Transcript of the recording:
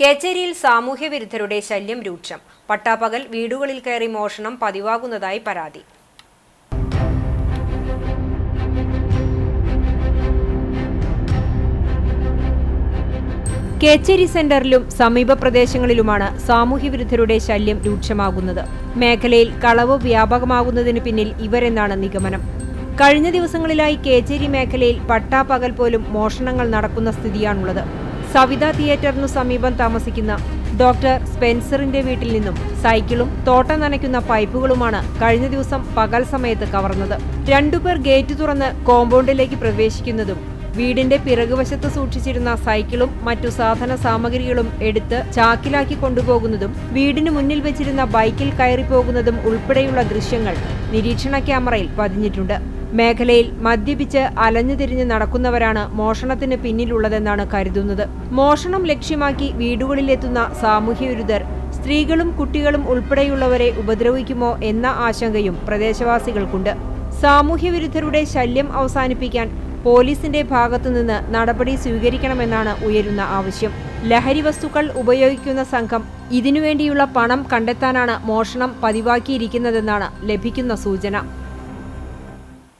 കേച്ചേരിയിൽ സാമൂഹ്യ വിരുദ്ധരുടെ ശല്യം രൂക്ഷം. പട്ടാപ്പകൽ വീടുകളിൽ കയറി മോഷണം പതിവാകുന്നതായി പരാതി. കേച്ചേരി സെന്ററിലും സമീപ പ്രദേശങ്ങളിലുമാണ് സാമൂഹ്യ വിരുദ്ധരുടെ ശല്യം രൂക്ഷമാകുന്നത്. മേഖലയിൽ കളവ് വ്യാപകമാകുന്നതിന് പിന്നിൽ ഇവരെന്നാണ് നിഗമനം. കഴിഞ്ഞ ദിവസങ്ങളിലായി കേച്ചേരി മേഖലയിൽ പട്ടാപ്പകൽ പോലും മോഷണങ്ങൾ നടക്കുന്ന സ്ഥിതിയാണുള്ളത്. സവിത തിയേറ്ററിനു സമീപം താമസിക്കുന്ന ഡോക്ടർ സ്പെൻസറിന്റെ വീട്ടിൽ നിന്നും സൈക്കിളും തോട്ടം നനയ്ക്കുന്ന പൈപ്പുകളുമാണ് കഴിഞ്ഞ ദിവസം പകൽ സമയത്ത് കവർന്നത്. രണ്ടുപേർ ഗേറ്റ് തുറന്ന് കോമ്പൗണ്ടിലേക്ക് പ്രവേശിക്കുന്നതും വീടിന്റെ പിറകുവശത്ത് സൂക്ഷിച്ചിരുന്ന സൈക്കിളും മറ്റു സാധന സാമഗ്രികളും എടുത്ത് ചാക്കിലാക്കി കൊണ്ടുപോകുന്നതും വീടിന് മുന്നിൽ വെച്ചിരുന്ന ബൈക്കിൽ കയറിപ്പോകുന്നതും ഉൾപ്പെടെയുള്ള ദൃശ്യങ്ങൾ നിരീക്ഷണ ക്യാമറയിൽ പതിഞ്ഞിട്ടുണ്ട്. മേഖലയിൽ മദ്യപിച്ച് അലഞ്ഞുതിരിഞ്ഞ് നടക്കുന്നവരാണ് മോഷണത്തിന് പിന്നിലുള്ളതെന്നാണ് കരുതുന്നത്. മോഷണം ലക്ഷ്യമാക്കി വീടുകളിലെത്തുന്ന സാമൂഹ്യവിരുദ്ധർ സ്ത്രീകളും കുട്ടികളും ഉൾപ്പെടെയുള്ളവരെ ഉപദ്രവിക്കുമോ എന്ന ആശങ്കയും പ്രദേശവാസികൾക്കുണ്ട്. സാമൂഹ്യവിരുദ്ധരുടെ ശല്യം അവസാനിപ്പിക്കാൻ പോലീസിന്റെ ഭാഗത്തുനിന്ന് നടപടി സ്വീകരിക്കണമെന്നാണ് ഉയരുന്ന ആവശ്യം. ലഹരി വസ്തുക്കൾ ഉപയോഗിക്കുന്ന സംഘം ഇതിനുവേണ്ടിയുള്ള പണം കണ്ടെത്താനാണ് മോഷണം പതിവാക്കിയിരിക്കുന്നതെന്നാണ് ലഭിക്കുന്ന സൂചന.